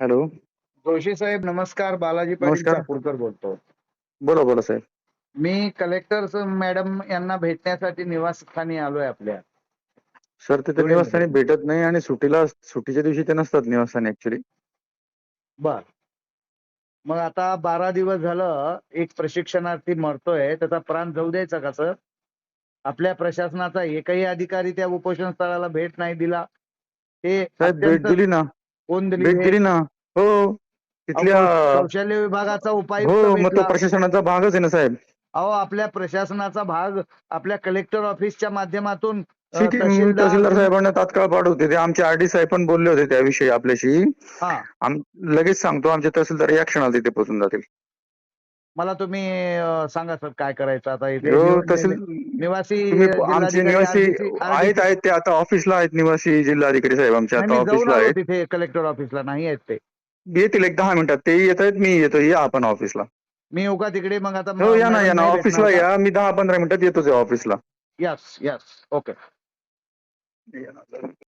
Hello. Joshi साहेब नमस्कार. बालाजी पाटील नमस्कार. चाकूरकर बोलतो. बोला बोला साहेब. मी कलेक्टर मॅडम यांना भेटण्यासाठी निवासस्थानी आलोय आपल्या. सर तिथे धुळेमध्ये. निवासस्थानी भेटत नाही आणि सुट्टीला सुट्टीच्या दिवशी ते नसतात निवासस्थानी ऍक्च्युली बर. मग आता बारा दिवस झालं एक प्रशिक्षणार्थी मरतोय त्याचा प्राण जाऊ द्यायचा का सर? आपल्या प्रशासनाचा एकही अधिकारी त्या उपोषण स्थळाला भेट नाही दिला. ते साहेब भेट अत्यंत- दिली ना. कोण दिली भेट भेट? दिली ना. हो. तिथल्या कौशल्य विभागाचा उपायुक्त हो मग तो. प्रशासनाचा भागच आहे ना साहेब. अहो आपल्या प्रशासनाचा भाग आपल्या कलेक्टर ऑफिसच्या माध्यमातून तहसीलदार- साहेबांना तात्काळ पाठवते ते आमचे आर डी साहेब पण बोलले होते त्याविषयी आपल्याशी. हा. लगेच सांगतो आमचे तहसीलदार या क्षणाला तिथे पोहोचून जातील. मला तुम्ही सांगा सर काय करायचं आता इथे? हो निवासी तुम्ही आमचे जिल्हाधिकारी, निवासी RDC आहेत आहेत ते आता ऑफिसला आहेत निवासी जिल्हाधिकारी साहेब आमचे नाही, आता मी जाऊन ऑफिसला आलो आहेत. तिथे कलेक्टर ऑफिसला नाही आहेत ते. येतील एक दहा मिनिटात ते येत आहेत मी येतो या आपण ऑफिसला. मी का तिकडे मग आता हो या ना या ना ऑफिसला? या मी दहा पंधरा मिनिटात येतोच ऑफिसला. Yes yes okay